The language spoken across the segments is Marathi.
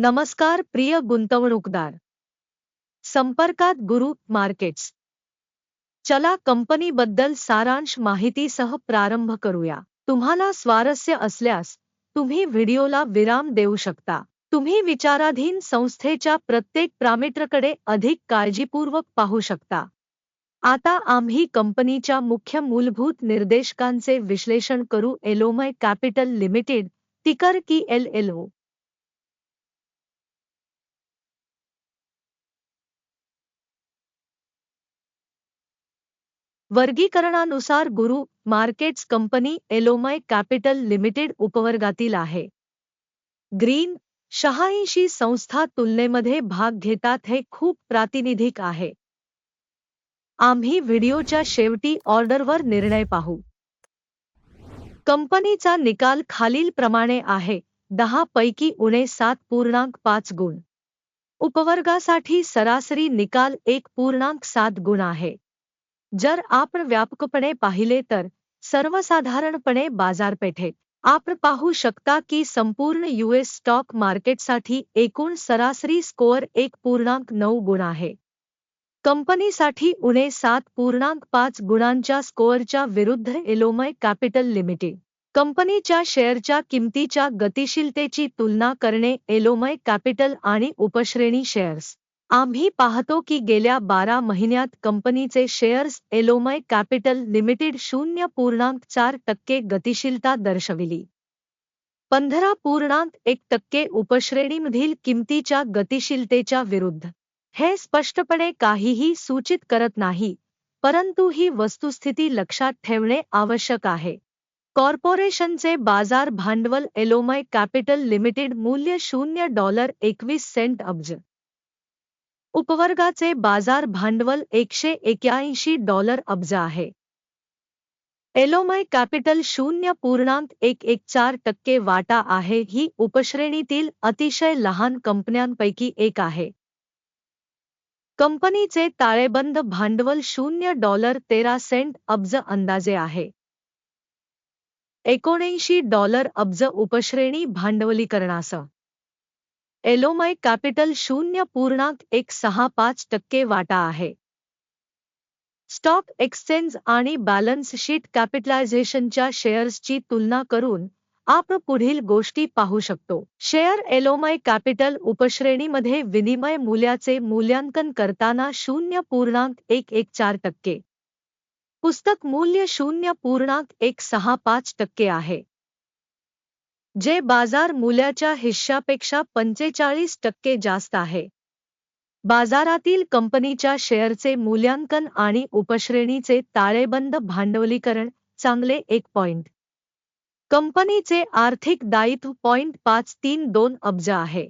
नमस्कार प्रिय गुंतवणूकदार. संपर्कात गुरु मार्केट्स. चला कंपनीबद्दल सारांश माहितीसह प्रारंभ करूया. तुम्हाला स्वारस्य असल्यास तुम्ही व्हिडिओला विराम देऊ शकता. तुम्ही विचाराधीन संस्थेच्या प्रत्येक पॅरामीटरकडे अधिक काळजीपूर्वक पाहू शकता. आता आम्ही कंपनीच्या मुख्य मूलभूत निर्देशकांचे विश्लेषण करू. एलोमय कॅपिटल लिमिटेड टिकर की एल एल वर्गीकरणानुसार गुरु मार्केट्स कंपनी एलोमय कॅपिटल लिमिटेड उपवर्गातील आहे. ग्रीन शहाऐंशी संस्था तुलनेमध्ये भाग घेतात हे खूप प्रातिनिधिक आहे. आम्ही व्हिडिओच्या शेवटी ऑर्डरवर निर्णय पाहू. कंपनीचा निकाल खालीलप्रमाणे आहे दहा पैकी उणे सात पूर्णांक पाच गुण. उपवर्गासाठी सरासरी निकाल एक पूर्णांक सात गुण आहे. जर आपण व्यापकपणे पाहिले तर सर्वसाधारणपणे बाजारपेठेत आपण पाहू शकता की संपूर्ण यूएस स्टॉक मार्केटसाठी एकूण सरासरी स्कोअर एक पूर्णांक नऊ गुण आहे. कंपनीसाठी उणे सात पूर्णांक पाच गुणांच्या स्कोअरच्या विरुद्ध एलोमय कॅपिटल लिमिटेड. कंपनीच्या शेअरच्या किमतीच्या गतिशीलतेची तुलना करणे एलोमय कॅपिटल आणि उपश्रेणी शेअर्स. आम्ही पाहतो की गेल्या बारा महिन्यात कंपनीचे शेअर्स एलोमय कॅपिटल लिमिटेड शून्य पूर्णांक चार टक्के गतिशीलता दर्शविली. पंधरा पूर्णांक एक टक्के उपश्रेणीमधील किमतीच्या गतिशीलतेच्या विरुद्ध. हे स्पष्टपणे काहीही सूचित करत नाही परंतु ही वस्तुस्थिती लक्षात ठेवणे आवश्यक आहे. कॉर्पोरेशनचे बाजार भांडवल एलोमय कॅपिटल लिमिटेड मूल्य शून्य डॉलर एकवीस सेंट अब्ज. उपवर्गाचे बाजार भांडवल एकशे एक्याऐंशी डॉलर अब्ज आहे. एलोमय कॅपिटल शून्य पूर्णांक एक एक चार टक्के वाटा आहे ही उपश्रेणीतील अतिशय लहान कंपन्यांपैकी एक आहे. कंपनीचे ताळेबंद भांडवल शून्य डॉलर तेरा सेंट अब्ज अंदाजे आहे. एकोणऐंशी डॉलर अब्ज उपश्रेणी भांडवलीकरणासह. एलोमय कॅपिटल शून्य पूर्णांक एक सहा पाच टक्के वाटा आहे. स्टॉक एक्सचेंज आणि बॅलन्स शीट कॅपिटलायझेशनच्या शेअर्सची तुलना करून आपण पुढील गोष्टी पाहू शकतो. शेअर एलोमय कॅपिटल उपश्रेणीमध्ये विनिमय मूल्याचे मूल्यांकन करताना शून्य पूर्णांक एक एक चार टक्के. पुस्तक मूल्य शून्य पूर्णांक एक सहा पाच टक्के आहे. जे बाजार मूल्याच्या हिश्श्यापेक्षा पंचेचाळीस टक्के जास्त आहे. बाजारातील कंपनीच्या शेअरचे मूल्यांकन आणि उपश्रेणीचे ताळेबंद भांडवलीकरण चांगले एक पॉइंट. कंपनीचे आर्थिक दायित्व पॉइंट पाच तीन दोन अब्ज आहे.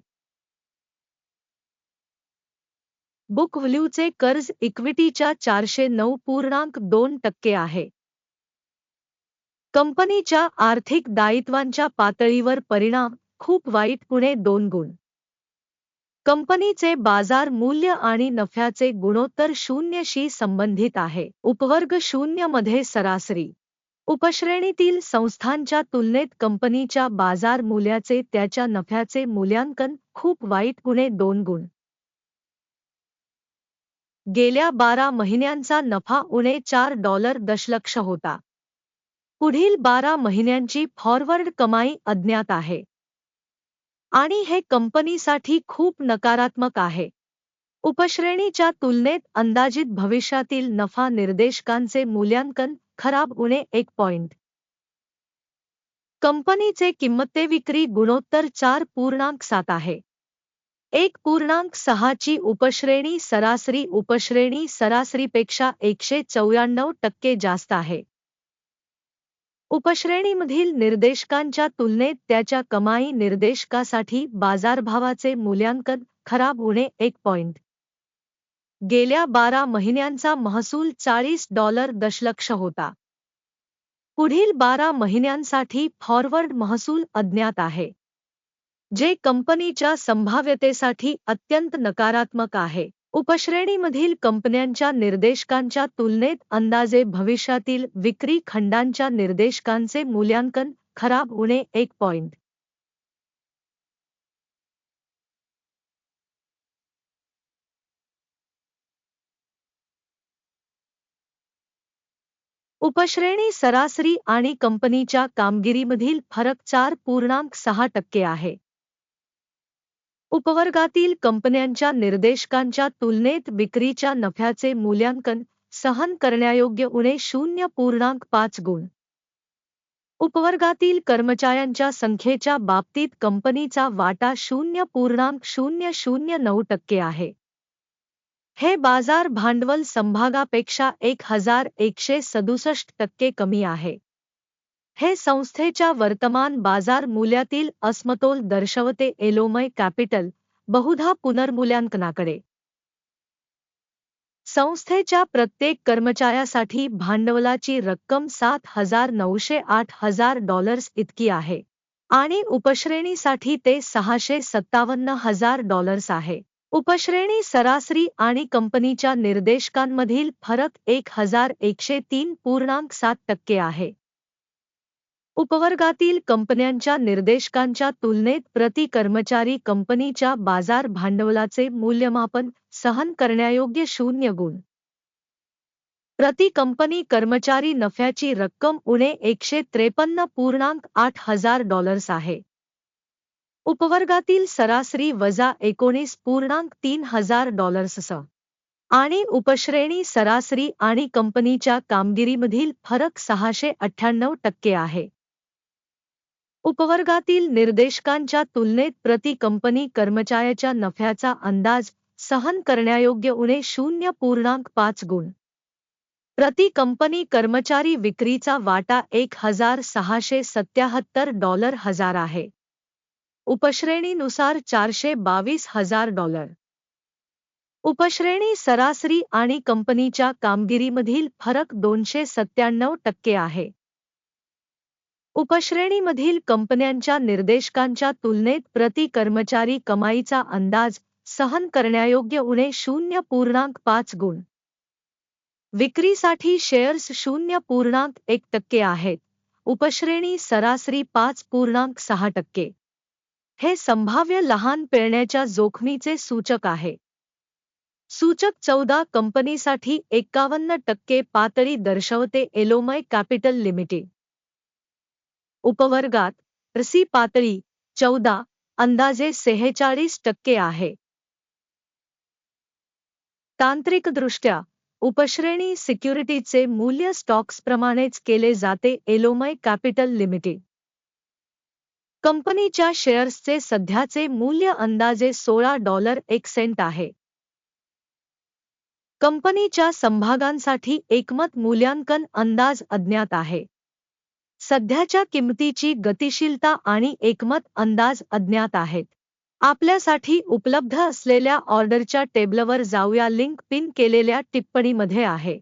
बुक व्हॅल्यूचे कर्ज इक्विटीच्या चारशे नऊ पूर्णांक दोन टक्के आहे. कंपनीच्या आर्थिक दायित्वांच्या पातळीवर परिणाम खूप वाईट पुणे दोन गुण. कंपनीचे बाजार मूल्य आणि नफ्याचे गुणोत्तर शून्यशी संबंधित आहे. उपवर्ग शून्यमध्ये सरासरी. उपश्रेणीतील संस्थांच्या तुलनेत कंपनीच्या बाजार मूल्याचे त्याच्या नफ्याचे मूल्यांकन खूप वाईट गुणे दोन गुण. गेल्या बारा महिन्यांचा नफा उणे चार डॉलर दशलक्ष होता. पुढील बारा महिन्यांची फॉरवर्ड कमाई अज्ञात आहे. आणि हे कंपनीसाठी खूप नकारात्मक आहे. उपश्रेणीच्या तुलनेत अंदाजित भविष्यातील नफा निर्देशकांचे मूल्यांकन खराब उणे एक पॉइंट. कंपनीचे किंमते विक्री गुणोत्तर चार पूर्णांक सात आहे. एक पूर्णांक सहाची उपश्रेणी सरासरी उपश्रेणी सरासरीपेक्षा एकशे चौऱ्याण्णव टक्के जास्त आहे. उपश्रेणीमधील निर्देशकांच्या तुलनेत त्याच्या कमाई निर्देशकासाठी बाजारभावाचे मूल्यांकन खराब होणे एक पॉइंट गेल्या बारा महिन्यांचा महसूल चाळीस डॉलर दशलक्ष होता. पुढील बारा महिन्यांसाठी फॉरवर्ड महसूल अज्ञात आहे. जे कंपनीच्या संभाव्यतेसाठी अत्यंत नकारात्मक आहे. उपश्रेणीमधील कंपन्यांच्या निर्देशकांच्या तुलनेत अंदाजे भविष्यातील विक्री खंडांच्या निर्देशकांचे मूल्यांकन खराब होणे एक पॉइंट. उपश्रेणी सरासरी आणि कंपनीच्या कामगिरीमधील फरक चार पूर्णांक सहा टक्के आहे. उपवर्गातील कंपन्यांच्या निर्देशकांच्या तुलनेत विक्रीच्या नफ्याचे मूल्यांकन सहन करण्यायोग्य उणे शून्य पूर्णांक पाच गुण. उपवर्गातील कर्मचाऱ्यांच्या संख्येच्या बाबतीत कंपनीचा वाटा शून्य पूर्णांक शून्य शून्य नऊ टक्के आहे. हे बाजार भांडवल संभागापेक्षा एक हजार एकशे सदुसष्ट टक्के कमी आहे. हे संस्थेच्या वर्तमान बाजार मूल्यातील अस्मतोल दर्शवते एलोमय कॅपिटल बहुधा पुनर्मूल्यांकनाकडे. संस्थेच्या प्रत्येक कर्मचाऱ्यासाठी भांडवलाची रक्कम सात हजार नऊशे आठ हजार डॉलर्स इतकी आहे आणि उपश्रेणीसाठी ते सहाशे सत्तावन्न हजार डॉलर्स आहे. उपश्रेणी सरासरी आणि कंपनीच्या निर्देशकांमधील फरक एक हजार एकशे तीन पूर्णांक सात टक्के आहे. उपवर्गातील कंपन्यांच्या निर्देशकांच्या तुलनेत प्रति कर्मचारी कंपनीच्या बाजार भांडवलाचे मूल्यमापन सहन करण्यायोग्य शून्य गुण. प्रति कंपनी कर्मचारी नफ्याची रक्कम उणे एकशे त्रेपन्न पूर्णांक आठ हजार डॉलर्स आहे. उपवर्गातील सरासरी वजा एकोणीस पूर्णांक तीन हजार डॉलर्ससह आणि उपश्रेणी सरासरी आणि कंपनीच्या कामगिरीमधील फरक सहाशे अठ्ठ्याण्णव टक्के आहे. उपवर्गातील निर्देशकांच्या तुलनेत प्रति कंपनी कर्मचाऱ्याच्या नफ्याचा अंदाज सहन करण्यायोग्य उणे शून्य पूर्णांक पाच गुण. प्रति कंपनी कर्मचारी विक्रीचा वाटा एक हजार सहाशे सत्याहत्तर डॉलर हजार आहे. उपश्रेणीनुसार चारशे बावीस हजार डॉलर. उपश्रेणी सरासरी आणि कंपनीच्या कामगिरीमधील फरक दोनशे सत्त्याण्णव टक्के आहे. उपश्रेणीमधील कंपन्यांच्या निर्देशकांच्या तुलनेत प्रति कर्मचारी कमाईचा अंदाज सहन करण्यायोग्य उणे शून्य पूर्णांक पाच गुण. विक्रीसाठी शेअर्स शून्य पूर्णांक एक टक्के आहेत. उपश्रेणी सरासरी पाच पूर्णांक सहा टक्के. हे संभाव्य लहान पेरण्याच्या जोखमीचे सूचक आहे. सूचक चौदा कंपनीसाठी एकावन्न टक्के पातळी दर्शवते एलोमय कॅपिटल लिमिटेड. उपवर्गात रसी पातळी चौदा अंदाजे सेहेचाळीस टक्के आहे. तांत्रिकदृष्ट्या उपश्रेणी सिक्युरिटीचे मूल्य स्टॉक्सप्रमाणेच केले जाते एलोमय कॅपिटल लिमिटेड. कंपनीच्या शेअर्सचे सध्याचे मूल्य अंदाजे सोळा डॉलर एक सेंट आहे. कंपनीच्या संभागांसाठी एकमत मूल्यांकन अंदाज अज्ञात आहे. सध्याच्या किंमतीची गतिशीलता आणि एकमत अंदाज अज्ञात आहेत. आपल्यासाठी उपलब्ध असलेल्या ऑर्डरच्या टेबलवर जाऊया लिंक पिन केलेल्या टिप्पणीमध्ये आहे.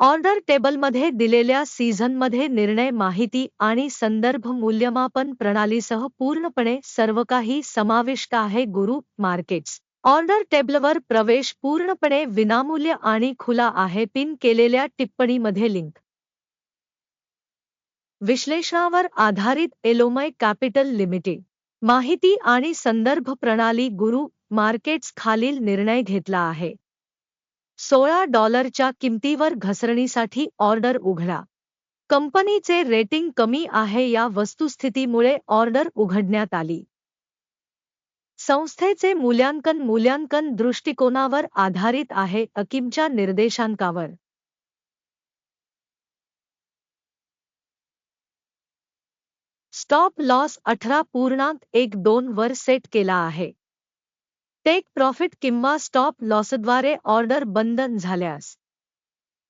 ऑर्डर टेबलमध्ये दिलेल्या सीझनमध्ये निर्णय माहिती आणि संदर्भ मूल्यमापन प्रणालीसह पूर्णपणे सर्व काही समाविष्ट आहे गुरु मार्केट्स. ऑर्डर टेबलवर प्रवेश पूर्णपणे विनामूल्य आणि खुला आहे पिन केलेल्या टिप्पणीमध्ये लिंक. विश्लेषणावर आधारित एलोमय कॅपिटल लिमिटेड. माहिती आणि संदर्भ प्रणाली गुरु मार्केट्स खालील निर्णय घेतला आहे. सोळा डॉलरच्या किमतीवर घसरणीसाठी ऑर्डर उघडा. कंपनीचे रेटिंग कमी आहे या वस्तुस्थितीमुळे ऑर्डर उघडण्यात आली. संस्थेचे मूल्यांकन मूल्यांकन दृष्टिकोनावर आधारित आहे अकिमच्या निर्देशांकावर. स्टॉप लॉस अठरा पूर्णांक एक दोन वर सेट केला आहे. टेक प्रॉफिट किंवा स्टॉप लॉसद्वारे ऑर्डर बंधन झाल्यास.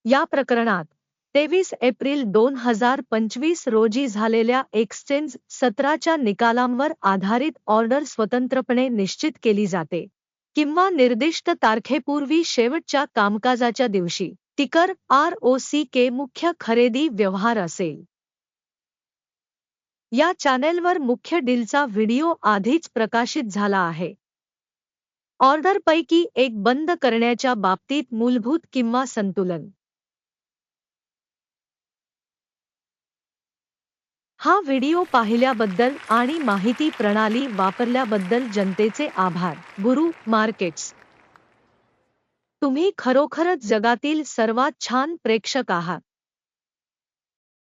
या प्रकरणात तेवीस एप्रिल दोन हजार पंचवीस रोजी झालेल्या एक्सचेंज सत्राच्या निकालांवर आधारित ऑर्डर स्वतंत्रपणे निश्चित केली जाते किंवा निर्दिष्ट तारखेपूर्वी शेवटच्या कामकाजाच्या दिवशी. टिकर आर ओ सी के मुख्य खरेदी व्यवहार असेल. या चॅनेलवर मुख्य डीलचा व्हिडिओ आधीच प्रकाशित झाला आहे. ऑर्डरपैकी एक बंद करण्याच्या बाबतीत मूलभूत किंवा संतुलन. हा व्हिडिओ पाहिल्याबद्दल आणि माहिती प्रणाली वापरल्याबद्दल जनतेचे आभार. गुरु मार्केट्स. तुम्ही खरोखरच जगातील सर्वात छान प्रेक्षक आहात.